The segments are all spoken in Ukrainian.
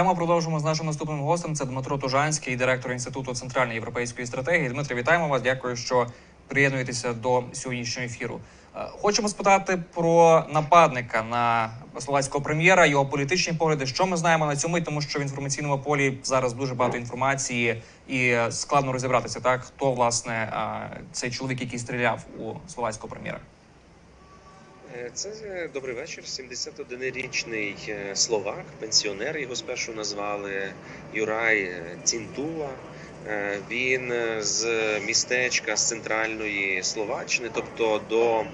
Тему продовжимо з нашим наступним гостем. Це Дмитро Тужанський, директор інституту центральної європейської стратегії. Дмитро, вітаємо вас. Дякую, що приєднуєтеся до сьогоднішнього ефіру. Е, Хочемо спитати про нападника на словацького прем'єра, його політичні погляди. Що ми знаємо на цьому, тому що в інформаційному полі зараз дуже багато інформації і складно розібратися, так хто власне е, цей чоловік, який стріляв у словацького прем'єра. Е, Це е, добрий вечір. 71-річний е, словак, пенсіонер його спершу назвали Юрай Цінтула. Він з містечка з центральної Словаччини, тобто до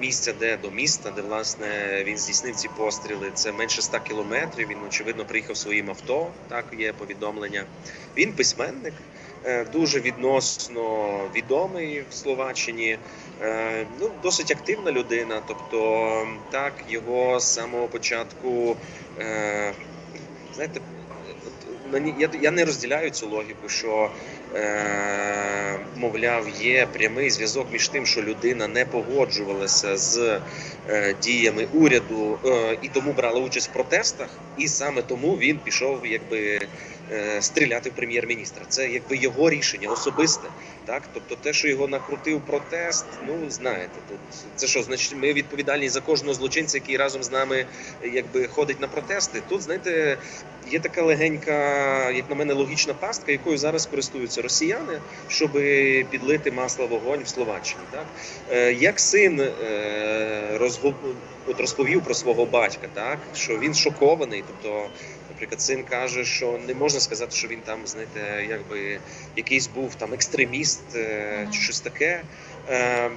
місця, де до міста, де власне він здійснив ці постріли. Це менше 100 кілометрів. Він очевидно приїхав своїм авто. Так є повідомлення. Він письменник, дуже відносно відомий в Словаччині. Е, Ну, досить активна людина. Тобто, так його з самого початку, е, знаєте, я, я не розділяю цю логіку, що е, мовляв є прямий зв'язок між тим, що людина не погоджувалася з е, діями уряду е, і тому брала участь в протестах, і саме тому він пішов, якби. е, Стріляти в прем'єр-міністра, це якби його рішення особисте, так тобто, те, що його накрутив протест, ну знаєте, тут це що, значить, ми відповідальні за кожного злочинця, який разом з нами якби ходить на протести. Тут знаєте, є така легенька, як на мене, логічна пастка, якою зараз користуються росіяни, щоб підлити масло вогонь в Словаччині. Так Е, як син е, розгуб... от розповів про свого батька, так що він шокований, тобто. Наприклад, син каже, що не можна сказати, що він там, знаєте, якби якийсь був там екстреміст е, чи щось таке. Е,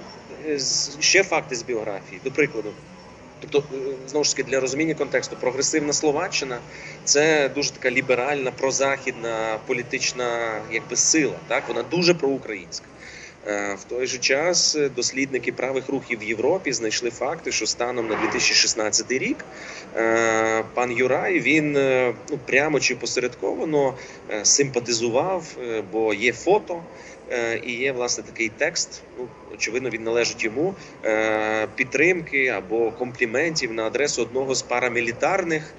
ще факти з біографії, до прикладу. Тобто, е, знову ж таки, для розуміння контексту, прогресивна Словаччина це дуже така ліберальна, прозахідна політична якби сила. Так, вона дуже проукраїнська. Е, В той же час е, дослідники правих рухів в Європі знайшли факти, що станом на 2016 рік е, пан Юрай він ну прямо чи посередковано симпатизував, бо є фото. І є власне такий текст. Ну очевидно, він належить йому підтримки або компліментів на адресу одного з парамілітарних,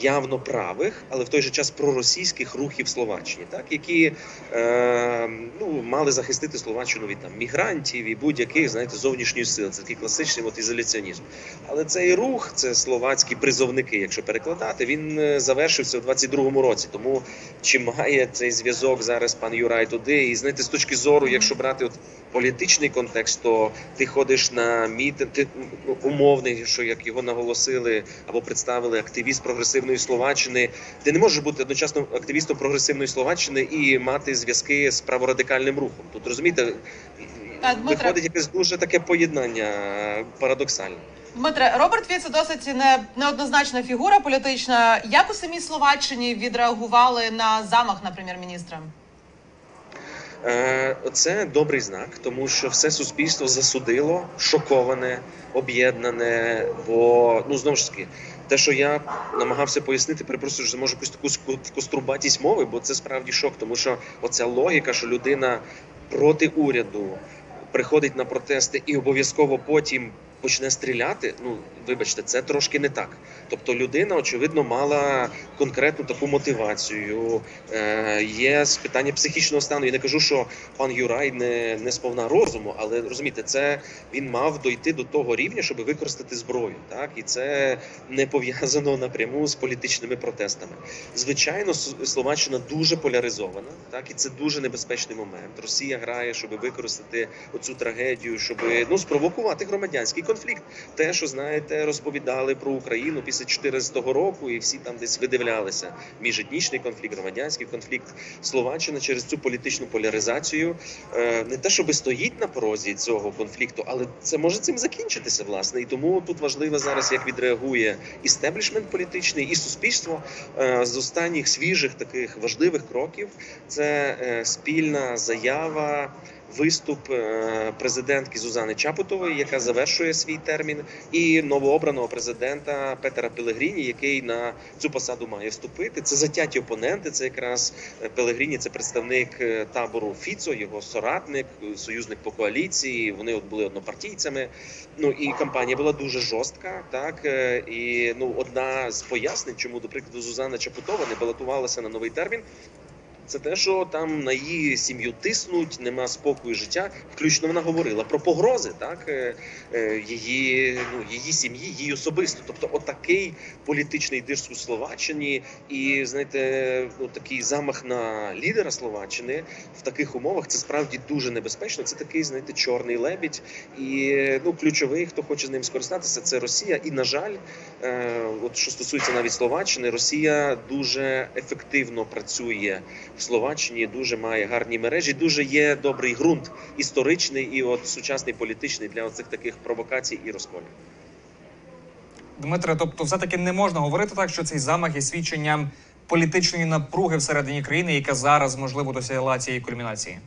явно правих, але в той же час проросійських рухів Словаччини, так які е, ну, мали захистити Словаччину від там мігрантів і будь-яких знаєте зовнішньої сили. Це такий класичний от, ізоляціонізм. Але цей рух, це словацькі призовники, якщо перекладати, він е, завершився в 22-му році. Тому чи має цей зв'язок зараз пан Юрай туди? І знаєте, з точки зору, якщо брати от політичний контекст, то ти ходиш на мітинг, ти ну, умовний, що як його наголосили або представили активіст прогресивної Словаччини. Ти не можеш бути одночасно активістом прогресивної Словаччини і мати зв'язки з праворадикальним рухом. Тут розумієте, виходить якесь дуже таке поєднання е, парадоксальне. Дмитре, Роберт Фіцо досить не, неоднозначна фігура політична. Як у самій Словаччині відреагували на замах на прем'єр-міністра? Е, Це добрий знак, тому що все суспільство засудило, шоковане, об'єднане. Бо ну знову ж таки, те, що я намагався пояснити, перепрошую, що може якусь таку кострубатість мови, бо це справді шок, тому що оця логіка, що людина проти уряду приходить на протести і обов'язково потім почне стріляти. Ну вибачте, це трошки не так. Тобто людина, очевидно, мала конкретну таку мотивацію. Е, є питання психічного стану. Я не кажу, що пан Юрай не, не сповна розуму, але розумієте, це він мав дойти до того рівня, щоб використати зброю. Так і це не пов'язано напряму з політичними протестами. Звичайно, Словаччина дуже поляризована, так і це дуже небезпечний момент. Росія грає, щоб використати оцю трагедію, щоб ну спровокувати громадянський конфлікт. Те, що знаєте, розповідали про Україну після 2014 року, і всі там десь видивлялися міжетнічний конфлікт, громадянський конфлікт. Словаччина через цю політичну поляризацію е, не те, щоб стоїть на порозі цього конфлікту, але це може цим закінчитися, власне. І тому тут важливо зараз, як відреагує істеблішмент політичний і суспільство Е, з останніх свіжих таких важливих кроків. Це е, спільна заява виступ е, президентки Зузани Чапутової, яка завершує свій термін, і новообраного президента Петера Пелегріні, який на цю посаду має вступити. Це затяті опоненти. Це якраз е, Пелегріні, це представник е, табору Фіцо, його соратник, союзник по коаліції. Вони от були однопартійцями. Ну і кампанія була дуже жорстка. Так і ну одна з пояснень, чому до прикладу Зузана Чапутова не балотувалася на новий термін. Це те, що там на її сім'ю тиснуть, нема спокою життя. Включно вона говорила про погрози, так е, е, її ну її сім'ї, її особисто. Тобто, отакий політичний диск у Словаччині, і знаєте, ну такий замах на лідера Словаччини в таких умовах це справді дуже небезпечно. Це такий, знаєте, чорний лебідь. І ну ключовий, хто хоче з ним скористатися, це Росія. І на жаль, е, от що стосується навіть Словаччини, Росія дуже ефективно працює Словаччині, дуже має гарні мережі, дуже є добрий ґрунт історичний і от сучасний політичний для оцих таких провокацій і розколів. Дмитре, тобто, все-таки не можна говорити так, що цей замах є свідченням політичної напруги всередині країни, яка зараз можливо досягла цієї кульмінації.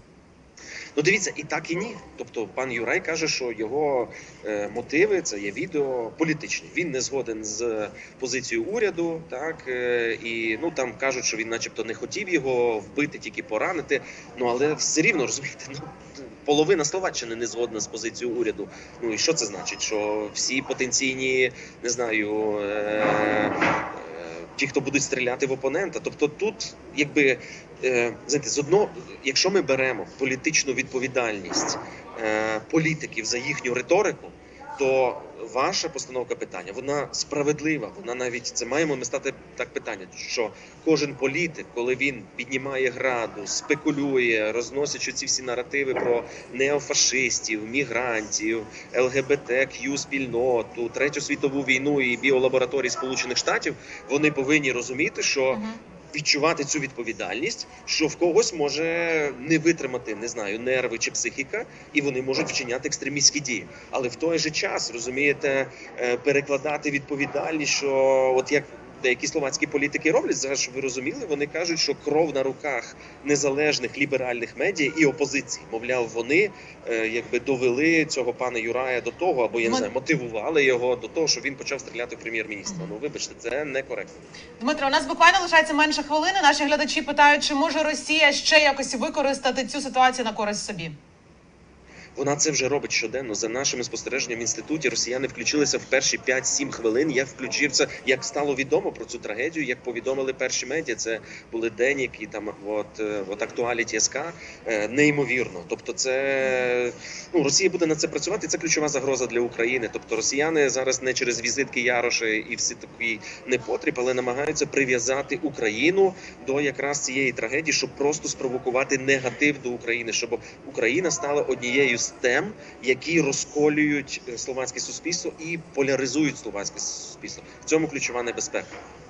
Ну, дивіться, і так і ні. Тобто, пан Юрай каже, що його е, мотиви це є відео політичні. Він не згоден з позицією уряду, так е, і ну там кажуть, що він, начебто, не хотів його вбити, тільки поранити. Ну але все рівно розумієте, ну половина Словаччини не згодна з позицією уряду. Ну і що це значить? Що всі потенційні, не знаю. Е, Ті, хто будуть стріляти в опонента, тобто тут, якби е, знаєте, з одного, якщо ми беремо політичну відповідальність е, політиків за їхню риторику, то ваша постановка питання вона справедлива. Вона навіть це маємо ми стати так питання, що кожен політик, коли він піднімає градус, спекулює, розносячи ці всі наративи про неофашистів, мігрантів, ЛГБТQ спільноту, третю світову війну і біолабораторії Сполучених Штатів, вони повинні розуміти, що. Відчувати цю відповідальність, що в когось може не витримати, не знаю, нерви чи психіка, і вони можуть вчиняти екстремістські дії. Але в той же час розумієте, е, перекладати відповідальність, що от як. Деякі словацькі політики роблять зараз, щоб ви розуміли, вони кажуть, що кров на руках незалежних ліберальних медіа і опозиції. Мовляв, вони е, якби довели цього пана Юрая до того, або я не знаю, мотивували його до того, що він почав стріляти в прем'єр-міністра. Ну вибачте, це некоректно. Дмитро, у нас буквально лишається менше хвилини. Наші глядачі питають, чи може Росія ще якось використати цю ситуацію на користь собі. Вона це вже робить щоденно. За нашими спостереженнями в інституті росіяни включилися в перші 5-7 хвилин. Я включився, як стало відомо про цю трагедію, як повідомили перші медіа. Це були денік і там от, е, от актуаліті СК. Е, Неймовірно. Тобто, це ну Росія буде на це працювати. Це ключова загроза для України. Тобто, росіяни зараз не через візитки Яроші і всі такий непотріб, але намагаються прив'язати Україну до якраз цієї трагедії, щоб просто спровокувати негатив до України, щоб Україна стала однією з тем, які розколюють е, словацьке суспільство і поляризують словацьке суспільство. В цьому ключова небезпека.